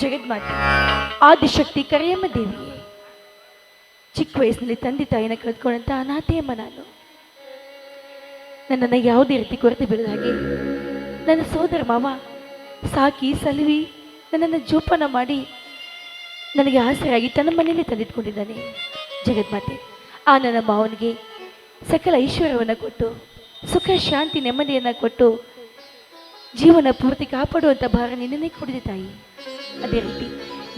ಜಗನ್ಮಾತೆ ಆದಿಶಕ್ತಿ ಕರೆಯಮ್ಮ ದೇವಿಯೇ, ಚಿಕ್ಕ ವಯಸ್ಸಿನಲ್ಲಿ ತಂದೆ ತಾಯಿನ ಕಳೆದುಕೊಂಡಂತ ಅನಾಥೆಯಮ್ಮ ನಾನು. ನನ್ನನ್ನು ಯಾವುದೇ ರೀತಿ ಕೊರತೆ ಬೀಳದ ಹಾಗೆ ನನ್ನ ಸೋದರ ಮಾವ ಸಾಕಿ, ಸಲುವಿ ನನ್ನನ್ನು ಜೋಪಾನ ಮಾಡಿ ನನಗೆ ಆಸರೆಯಾಗಿ ತನ್ನ ಮನೆಯಲ್ಲಿ ತಂದಿಟ್ಕೊಂಡಿದ್ದಾನೆ. ಜಗದ್ಮಾತೆ, ಆ ನನ್ನ ಮಾವನಿಗೆ ಸಕಲ ಐಶ್ವರ್ಯವನ್ನು ಕೊಟ್ಟು, ಸುಖ, ಶಾಂತಿ, ನೆಮ್ಮದಿಯನ್ನು ಕೊಟ್ಟು ಜೀವನ ಪೂರ್ತಿ ಕಾಪಾಡುವಂಥ ಭಾರ ನಿನ್ನೇ ಕೊಡಿದೆ ತಾಯಿ. ಅದೇ ರೀತಿ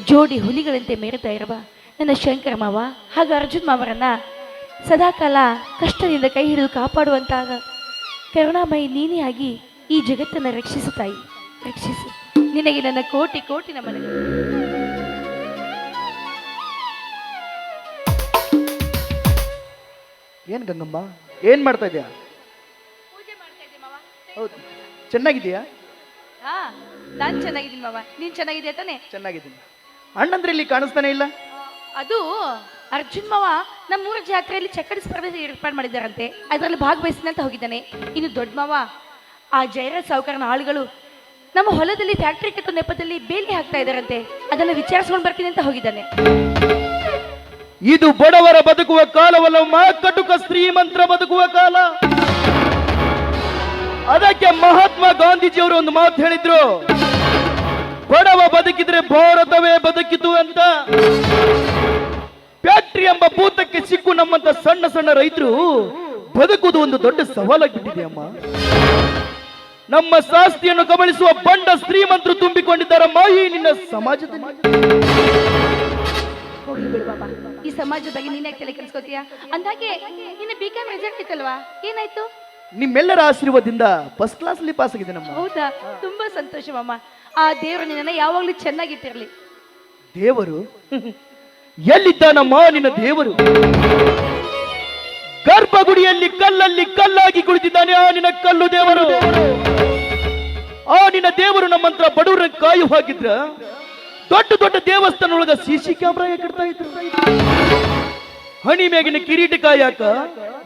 ಜೋಡಿ ಹುಲಿಗಳಂತೆ ಮೇರುತ್ತಾ ಇರುವ ನನ್ನ ಶಂಕರ ಮಾವ ಹಾಗೂ ಅರ್ಜುನ್ ಮಾವರನ್ನ ಸದಾಕಾಲ ಕಷ್ಟದಿಂದ ಕೈ ಹಿಡಿದು ಕಾಪಾಡುವಂತಹ ಕರುಣಾಮಯಿ ನೀನೇ ಆಗಿ ಈ ಜಗತ್ತನ್ನು ರಕ್ಷಿಸು ತಾಯಿ. ರಕ್ಷಿಸು. ನಿನಗೆ ನನ್ನ ಕೋಟಿ ಕೋಟಿ ನಮನಗಳು. ಏನ್ ಗಂಗಮ್ಮ? ಏನ್ ಮಾಡ್ತಾ ಇದೆಯಾ? ಹೌದು. ಚೆನ್ನಾಗಿದೀಯಾ ಹಾ ನಾನು ಚೆನ್ನಾಗಿದ್ದೀನಿ ಮಾವ. ನೀನು ಚೆನ್ನಾಗಿದೆ ತಾನೆ? ಚೆನ್ನಾಗಿದ್ದೀನಿ. ಅಣ್ಣಂದ್ರೆ ಇಲ್ಲಿ ಕಾಣಿಸ್ತಾನೆ ಇಲ್ಲ? ಅದು ಅರ್ಜುನ್ ಮಾವ ನಮ್ಮೂರ ಜಾತ್ರೆಯಲ್ಲಿ ಚಕ್ಕಡಿ ಸ್ಪರ್ಧೆ ಏರ್ಪಾಡು ಮಾಡಿದ್ದಾರಂತೆ ಅದರಲ್ಲಿ ಭಾಗವಹಿಸ್ತೀನಿ ಅಂತ ಹೋಗಿದ್ದಾನೆ. ಇನ್ನು ದೊಡ್ಡ ಮಾವ ಆ ಜಯರ ಸಾವುಕಾರನ ಆಳುಗಳು ನಮ್ಮ ಹೊಲದಲ್ಲಿ ಫ್ಯಾಕ್ಟ್ರಿ ಕಟ್ಟೋ ನೆಪದಲ್ಲಿ ಬೇಲಿ ಹಾಕ್ತಾ ಇದ್ದಾರಂತೆ ಅದನ್ನು ವಿಚಾರಿಸ್ಕೊಂಡು ಬರ್ತೀನಿ ಅಂತ ಹೋಗಿದ್ದಾನೆ. ಇದು ಬಡವರ ಬದುಕುವ ಕಾಲವಲ್ಲ ಮಾ ಕಟುಕ ಮಂತ್ರ ಬದುಕುವ ಕಾಲ. ಅದಕ್ಕೆ ಮಹಾತ್ಮ ಗಾಂಧೀಜಿಯವರು ಒಂದು ಮಾತು ಹೇಳಿದ್ರು. ಬಡವ ಬದುಕಿದ್ರೆ ಭಾರತವೇ ಬದುಕಿತು ಅಂತ. ಫ್ಯಾಕ್ಟ್ರಿ ಎಂಬ ಭೂತಕ್ಕೆ ಸಿಕ್ಕು ನಮ್ಮಂತ ಸಣ್ಣ ಸಣ್ಣ ರೈತರು ಬದುಕುವುದು ಒಂದು ದೊಡ್ಡ ಸವಾಲಾಗಿಬಿಟ್ಟಿದೆ ಅಮ್ಮ. ನಮ್ಮ ಶಾಸ್ತಿಯನ್ನು ಗಮನಿಸುವ ಬಂಡ ಶ್ರೀಮಂತರು ತುಂಬಿಕೊಂಡಿದ್ದಾರೆ ಮಾಯಿ ನಿನ್ನ ಸಮಾಜದಲ್ಲಿ. ಈ ಸಮಾಜದಾಗಿ ನೀನೇ ತಲೆ ಕೆಲ್ಸ್ಕೊತೀಯ ಅಂದಾಗೆ ನಿನ್ನ ಬಿ ಕಾಮ್ ರಿಸಲ್ಟ್ ಇತ್ತಲ್ವಾ? ಏನಾಯ್ತು? ನಿಮ್ಮೆಲ್ಲರ ಆಶೀರ್ವಾದದಿಂದ ಫಸ್ಟ್ ಕ್ಲಾಸ್ ಅಲ್ಲಿ ಪಾಸ್ ಆಗಿದೆ ನಮ್ಮ ಹೌದಾ? ತುಂಬಾ ಸಂತೋಷ ಮಾಮ. ಆ ದೇವರು ನಿನ್ನ ಯಾವಾಗ್ಲೂ ಚೆನ್ನಾಗಿಟ್ಟಿರ್ಲಿ. ದೇವರು? ಎಲ್ಲಿದ್ದಾನಮ್ಮ ನಿನ್ನ ದೇವರು? ಗರ್ಭಗುಡಿಯಲ್ಲಿ ಕಲ್ಲಲ್ಲಿ ಕಲ್ಲಾಗಿ ಕುಳಿತಿದ್ದಾನೆ ಆ ನಿನ್ನ ಕಲ್ಲು ದೇವರು. ಆ ನಿನ್ನ ದೇವರು ನಮ್ಮಂತ್ರ ಬಡವರ ಕಾಯು ಹಾಕಿದ್ರ ದೊಡ್ಡ ದೊಡ್ಡ ದೇವಸ್ಥಾನ ಒಳಗ ಸಿಸಿ ಕ್ಯಾಮ್ರಾ ಕಟ್ತಾ ಇದ್ರು. ಹಣಿ ಮೇಗಿನ ಕಿರೀಟ ಕಾಯಕ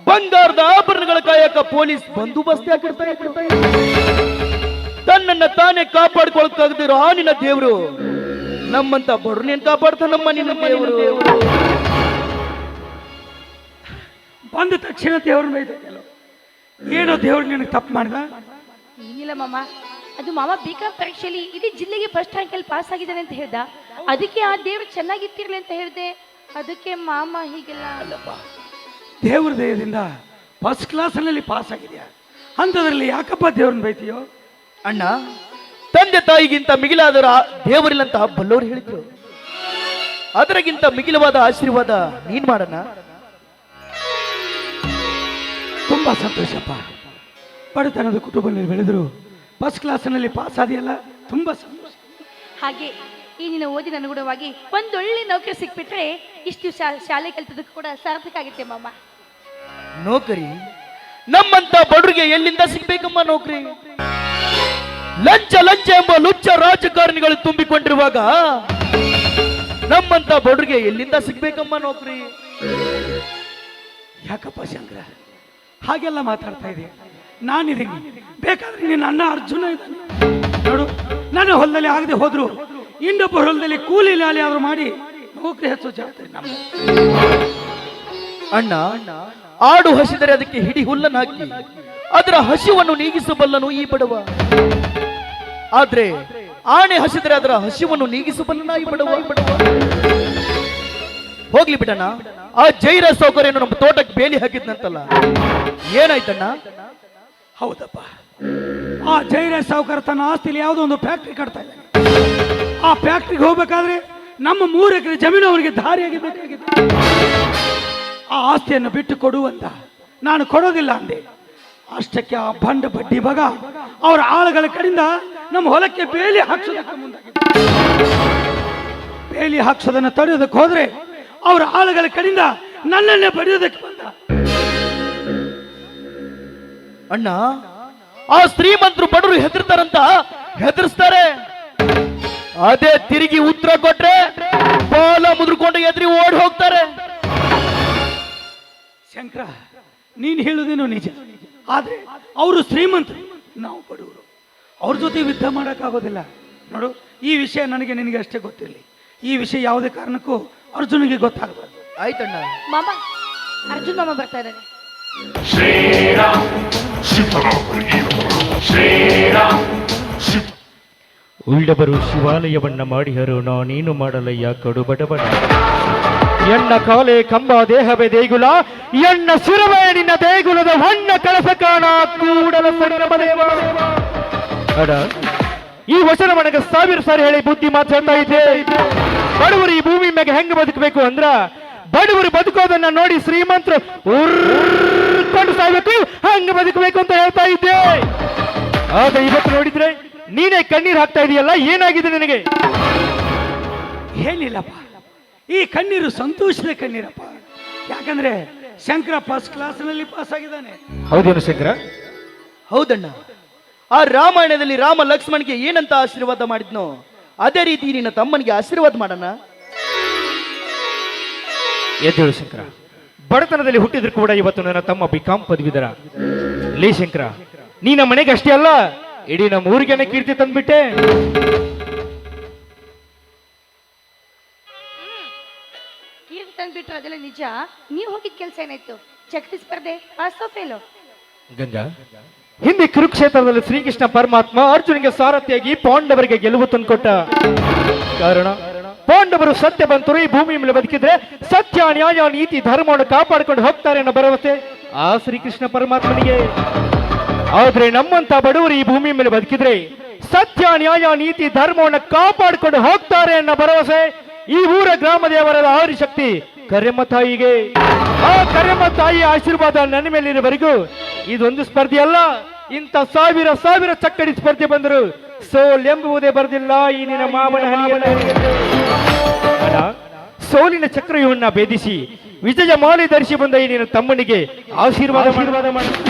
ಬಂಗಾರದ ಆಭರಣಗಳ ಕಾಯಕ ಪೊಲೀಸ್ ಬಂದೋಬಸ್ತ್ ಹಾಕಿರ್ತಾರೆ ಇದ್ರು ತನ್ನನ್ನ ತಾನೇ ಕಾಪಾಡ್ಕೊಳಕ್ಕಾಗದಿರೋ ಆ ನಿನ್ನ ದೇವರು ನಮ್ಮಂತ ಬರ್ನೇನ್ ಕಾಪಾಡ್ತ ನಮ್ಮ ನಿನ್ನ ದೇವರು? ಬಂದ ತಕ್ಷಣ ದೇವ್ರ ಏನೋ ದೇವ್ರು ನಿನಗೆ ತಪ್ಪು ಮಾಡ್ದ? ಏನಿಲ್ಲ ಮಾಮ. ಅದು ಮಾಮ ಬಿ ಕಾಮ್ ಪರೀಕ್ಷೆಯಲ್ಲಿ ಇಡೀ ಜಿಲ್ಲೆಗೆ ಫಸ್ಟ್ ರ್ಯಾಂಕಲ್ಲಿ ಪಾಸ್ ಆಗಿದ್ದಾನೆ ಅಂತ ಹೇಳ್ದ. ಅದಕ್ಕೆ ಆ ದೇವ್ರು ಚೆನ್ನಾಗಿತ್ತಿರ್ಲಿ ಅಂತ ಹೇಳಿದೆ. ಅದಕ್ಕೆ ಮಾಮ ಹೀಗೆಲ್ಲ ದೇವ್ರ ದಯದಿಂದ ಫಸ್ಟ್ ಕ್ಲಾಸ್ನಲ್ಲಿ ಪಾಸ್ ಆಗಿದೆಯಾ? ಅಂಥದ್ರಲ್ಲಿ ಯಾಕಪ್ಪ ದೇವ್ರನ್ನ ಬೈತೀಯೋ ಅಣ್ಣ ತಂದೆ ತಾಯಿಗಿಂತ ಮಿಗಿಲಾದರ ದೇವರಿಲ್ಲಂತ ಬಲ್ಲವರು ಹೇಳಿದ್ರು. ಅದರಗಿಂತ ಮಿಗಿಲವಾದ ಆಶೀರ್ವಾದ ನೀನ್ ಮಾಡಣ್ಣ. ತುಂಬಾ ಸಂತೋಷಪ್ಪ. ಬಡತನದ ಕುಟುಂಬದಲ್ಲಿ ಬೆಳೆದ್ರು ಫಸ್ಟ್ ಕ್ಲಾಸ್ನಲ್ಲಿ ಪಾಸ್ ಆದಿಯಲ್ಲ ತುಂಬಾ ಸಂತೋಷ. ಹಾಗೆ ಈ ನಿನ್ನ ಓದಿನ ಅನುಗುಣವಾಗಿ ಒಂದೊಳ್ಳೆ ನೌಕರಿ ಸಿಕ್ಬಿಟ್ರೆ ಇಷ್ಟು ಶಾಲೆ ಕಲಿತದಕ್ಕೂ ಕೂಡ ಸಾರ್ಥಕ ಆಗುತ್ತೆ ಮಾಮ. ನೌಕರಿ? ನಮ್ಮಂತ ಬಡವರಿಗೆ ಎಲ್ಲಿಂದ ಸಿಗ್ಬೇಕಮ್ಮ ನೌಕರಿ? ಲಂಚ ಲಂಚ ಎಂಬ ಲುಚ್ಚ ರಾಜಕಾರಣಿಗಳು ತುಂಬಿಕೊಂಡಿರುವಾಗ ನಮ್ಮಂತ ಬಡವರಿಗೆ ಎಲ್ಲಿಂದ ಸಿಗ್ಬೇಕಮ್ಮ ನೌಕರಿ? ಯಾಕಪ್ಪ ಶಂಕರ? ಹಾಗೆಲ್ಲ ಮಾತಾಡ್ತಾ ಇದೆ ನಾನಿದ್ದೀನಿ. ಬೇಕಾದ್ರೆ ನಿನ್ನ ಅಣ್ಣ ಅರ್ಜುನ ಇದ್ದಾನೆ. ನೋಡು ನನ್ನ ಹೊಲದಲ್ಲಿ ಆಗದೆ ಹೋದ್ರು ಇನ್ನೊಬ್ಬ ಹೊಲದಲ್ಲಿ ಕೂಲಿ ಲಾಲಿ ಆದ್ರೂ ಮಾಡಿ ನೌಕರಿ ಹೆಚ್ಚು ಜಾತ್ರೆ ನಮ್ದು. ಅಣ್ಣ ಆಡು ಹಸಿದರೆ ಅದಕ್ಕೆ ಹಿಡಿ ಹುಲ್ಲನ್ನು ಹಾಕಿ ಅದರ ಹಸಿವನ್ನು ನೀಗಿಸಬಲ್ಲನು ಈ ಬಡವ. ಆದ್ರೆ ಆಣೆ ಹಸಿದರೆ ಅದರ ಹಸಿವನ್ನು ನೀಗಿಸಬಲ್ಲನ ಈ ಬಡವ. ಹೋಗ್ಲಿ ಬಿಡಣ್ಣ ಆ ಜೈರ ಸೌಕರ್ಯನು ನಮ್ಮ ತೋಟಕ್ಕೆ ಬೇಲಿ ಹಾಕಿದ್ನಂತಲ್ಲ. ಏನಾಯ್ತಣ್ಣ? ಹೌದಪ್ಪ. ಆ ಜೈರ ಸಾವುಕಾರ ತನ್ನ ಆಸ್ತಿಲಿ ಯಾವುದೋ ಒಂದು ಫ್ಯಾಕ್ಟ್ರಿ ಕಟ್ತಾ ಇದ್ದಾನೆ. ಆ ಫ್ಯಾಕ್ಟ್ರಿಗೆ ಹೋಗ್ಬೇಕಾದ್ರೆ ನಮ್ಮ ಮೂರು ಎಕರೆ ಜಮೀನು ಅವರಿಗೆ ದಾರಿಯಾಗಿ ಬೇಕಾಗಿದೆ. ಆ ಆಸ್ತಿಯನ್ನು ಬಿಟ್ಟು ಕೊಡುವಂತ ನಾನು ಕೊಡೋದಿಲ್ಲ ಅಂದೆ. ಅಷ್ಟಕ್ಕೆ ಆ ಬಂಡ ಬಡ್ಡಿ ಬಗ ಅವರ ಆಳುಗಳ ಕಡೆಯಿಂದ ನಮ್ಮ ಹೊಲಕ್ಕೆ ಬೇಲಿ ಹಾಕ್ಸೋದಕ್ಕೆ ಮುಂದಾಗಿದೆ. ಬೇಲಿ ಹಾಕ್ಸೋದನ್ನು ತಡೆಯೋದಕ್ಕೆ ಹೋದ್ರೆ ಅವರ ಆಳುಗಳ ಕಡೆಯಿಂದ ನನ್ನನ್ನೇ ಬಡಿಯೋದಕ್ಕೆ ಬಂದ. ಅಣ್ಣ, ಆ ಶ್ರೀಮಂತರು ಬಡರು ಹೆದರ್ತಾರಂತ ಹೆದರ್ಸ್ತಾರೆ. ಅದೇ ತಿರುಗಿ ಉತ್ತರ ಕೊಟ್ರೆ ಬಾಲ ಮುದ್ರಕೊಂಡು ಎದ್ರಿ ಓಡಿ ಹೋಗ್ತಾರೆ. ಶಂಕರ ನೀನ್ ಹೇಳುದೇನು ನಿಜ. ಆದ್ರೆ ಅವರು ಶ್ರೀಮಂತ. ನಾವು ಬಡವರು. ಅವ್ರ ಜೊತೆ ಯುದ್ಧ ಮಾಡೋಕ್ಕಾಗೋದಿಲ್ಲ. ನೋಡು ಈ ವಿಷಯ ನನಗೆ ನಿನಗೆ ಅಷ್ಟೇ ಗೊತ್ತಿರಲಿ. ಈ ವಿಷಯ ಯಾವುದೇ ಕಾರಣಕ್ಕೂ ಅರ್ಜುನಿಗೆ ಗೊತ್ತಾಗಬಾರ್ದು. ಆಯ್ತಣ್ಣ. ಮಾಮ ಅರ್ಜುನ್ ಮಾಮ ಬರ್ತಾ ಇದ್ದಾನೆ. ಉಳ್ಳವರು ಶಿವಾಲಯವನ್ನ ಮಾಡಿಹರು ನಾನೇನು ಮಾಡಲಯ್ಯ ಕಡು ಬಡಬಡ ಎಣ್ಣ ಕಾಲೆ ಕಂಬ ದೇಹವೇ ದೇಗುಲ ಎಣ್ಣ ಶಿರವೇ ನಿನ್ನ ದೇಗುಲದ ಹೊನ್ನ ಕಳಸ ಕಾಣ, ಕೂಡಲ ಅಡ, ಈ ವಚನ ಸಾವಿರ ಸಾರಿ ಹೇಳಿ ಬುದ್ಧಿ ಮಾತಾಡ್ತಾ ಇದ್ದೆ. ಬಡವರು ಈ ಭೂಮಿ ಮ್ಯಾಗೆ ಹೆಂಗ್ ಬದುಕಬೇಕು ಅಂದ್ರ, ಬಡವರು ಬದುಕೋದನ್ನ ನೋಡಿ ಶ್ರೀಮಂತರು ಉರ್ಕೊಂಡು ಸಾಯ್ಬೇಕು, ಹಂಗ ಬದುಕಬೇಕು ಅಂತ ಹೇಳ್ತಾ ಇದ್ದೆ. ಆದ್ರೆ ಇವತ್ತು ನೋಡಿದ್ರೆ ನೀನೇ ಕಣ್ಣೀರ್ ಹಾಕ್ತಾ ಇದೆಯಲ್ಲ ಏನಾಗಿದೆ ನಿನಗೆ? ಏನಿಲ್ಲಪ್ಪ ಈ ಕಣ್ಣೀರು ಸಂತೋಷದ ಕಣ್ಣೀರಪ್ಪ. ಯಾಕಂದ್ರೆ ಶಂಕರ ಫಸ್ಟ್ ಕ್ಲಾಸ್ನಲ್ಲಿ ಪಾಸ್ ಆಗಿದ್ದಾನೆ. ಹೌದೇನು ಶಂಕರ? ಹೌದಣ್ಣ. ಆ ರಾಮಾಯಣದಲ್ಲಿ ರಾಮ ಲಕ್ಷ್ಮಣ್ಗೆ ಏನಂತ ಆಶೀರ್ವಾದ ಮಾಡಿದ್ನೋ ಅದೇ ರೀತಿ ನಿನ್ನ ತಮ್ಮನಿಗೆ ಆಶೀರ್ವಾದ ಮಾಡೋಣ. ಎದ್ದೇಳು ಶಂಕರ. ಬಡತನದಲ್ಲಿ ಹುಟ್ಟಿದ್ರು ಕೂಡ ಇವತ್ತು ನನ್ನ ತಮ್ಮ ಬಿಕಾಂ ಪದವಿದರ ಲೇ ಶಂಕರ ನೀನ ನಮ್ಮ ಮನೆಗೆ ಅಷ್ಟೇ ಅಲ್ಲ ಇಡೀ ನಮ್ಮ ಊರಿಗೆನೆ ಕೀರ್ತಿ ತಂದ್ಬಿಟ್ಟೆ. ಕೀರ್ತಿ ತಂದ್ಬಿಟ್ರು ಅದೆಲ್ಲ ನಿಜ. ನೀವು ಹೋಗಿದ್ ಕೆಲಸ ಏನಾಯ್ತು? ಚಕ್ರಿ ಸ್ಪರ್ಧೆ? ಪಾಸ್ ಫೇಲು ಗಂಗಾ ಹಿಂದೆ ಕುರುಕ್ಷೇತ್ರದಲ್ಲಿ ಶ್ರೀಕೃಷ್ಣ ಪರಮಾತ್ಮ ಅರ್ಜುನಿಗೆ ಸಾರಥಿಯಾಗಿ ಪಾಂಡವರಿಗೆ ಗೆಲುವು ತಂದುಕೊಟ್ಟ. ಕಾರಣ? ಪಾಂಡವರು ಸತ್ಯ ಬಂತರು ಈ ಭೂಮಿ ಮೇಲೆ ಬದುಕಿದ್ರೆ ಸತ್ಯ ನ್ಯಾಯ ನೀತಿ ಧರ್ಮವನ್ನು ಕಾಪಾಡಿಕೊಂಡು ಹೋಗ್ತಾರೆ ಅನ್ನೋ ಭರವಸೆ ಆ ಶ್ರೀಕೃಷ್ಣ ಪರಮಾತ್ಮನಿಗೆ. ಆದ್ರೆ ನಮ್ಮಂತ ಬಡವರು ಈ ಭೂಮಿ ಮೇಲೆ ಬದುಕಿದ್ರೆ ಸತ್ಯ, ನ್ಯಾಯ, ನೀತಿ, ಧರ್ಮವನ್ನು ಕಾಪಾಡಿಕೊಂಡು ಹೋಗ್ತಾರೆ ಅನ್ನೋ ಭರವಸೆ ಈ ಊರ ಗ್ರಾಮ ದೇವರ ಆದಿಶಕ್ತಿ ಕರೆಮ್ಮ ತಾಯಿಗೆ. ಆ ಕರೆಮ್ಮ ತಾಯಿ ಆಶೀರ್ವಾದ ನನ್ನ ಮೇಲಿರುವವರೆಗೂ ಇದೊಂದು ಸ್ಪರ್ಧೆ ಅಲ್ಲ ಇಂಥ ಸಾವಿರ ಸಾವಿರ ಚಕ್ಕಡಿ ಸ್ಪರ್ಧೆ ಬಂದರು ಸೋಲ್ ಎಂಬುವುದೇ ಬರೆದಿಲ್ಲ. ಈ ನಿನ್ನ ಮಾವನ. ಸೋಲಿನ ಚಕ್ರವ್ಯೂಹನ್ನ ಭೇದಿಸಿ ವಿಜಯ ಮಾಲೆ ಧರಿಸಿ ಬಂದ ಈ ನಿನ್ನ ತಮ್ಮನಿಗೆ ಆಶೀರ್ವಾದ ಮಾಡಿ.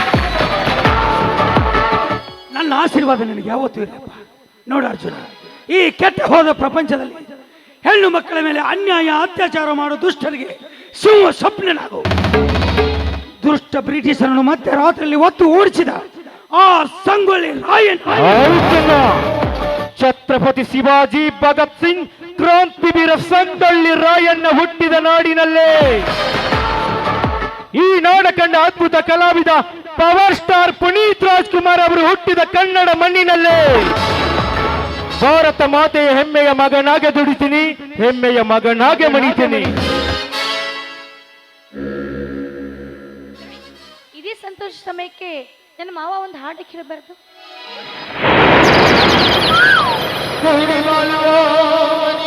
ನನ್ನ ಆಶೀರ್ವಾದ ನಿನಗೆ ಯಾವತ್ತೂ ಇರಪ್ಪ ನೋಡು ಅರ್ಜುನ, ಈ ಕೆಟ್ಟ ಹೋದ ಪ್ರಪಂಚದಲ್ಲಿ ಹೆಣ್ಣು ಮಕ್ಕಳ ಮೇಲೆ ಅನ್ಯಾಯ, ಅತ್ಯಾಚಾರ ಮಾಡೋ ದುಷ್ಟರಿಗೆ ಸಿಂಹ ಸ್ವಪ್ನನಾಗು. ದುಷ್ಟ ಬ್ರಿಟಿಷರನ್ನು ಮತ್ತೆ ರಾತ್ರಿಯಲ್ಲಿ ಒತ್ತು ಓಡಿಸಿದ ಆ ಸಂಗೊಳ್ಳಿ ರಾಯನ್. ಛತ್ರಪತಿ ಶಿವಾಜಿ ಭಗತ್ ಸಿಂಗ್ ಕ್ರಾಂತಿವೀರ ಸಂಗೊಳ್ಳಿ ರಾಯಣ್ಣ ಹುಟ್ಟಿದ ನಾಡಿನಲ್ಲೇ. ಈ ನಾಡ ಕಂಡ ಅದ್ಭುತ ಕಲಾವಿದ ಪವರ್ ಸ್ಟಾರ್ ಪುನೀತ್ ರಾಜ್ಕುಮಾರ್ ಅವರು ಹುಟ್ಟಿದ ಕನ್ನಡ ಮಣ್ಣಿನಲ್ಲೇ. ಭಾರತ ಮಾತೆಯ ಹೆಮ್ಮೆಯ ಮಗನಾಗೆ ದುಡಿತೀನಿ ಹೆಮ್ಮೆಯ ಮಗನಾಗೆ ಮಣಿತೀನಿ. ಇದೇ ಸಂತೋಷ ಸಮಯಕ್ಕೆ ನನ್ನ ಮಾವ ಒಂದು ಹಾಡು ಕೇಳಬಾರ್ದು.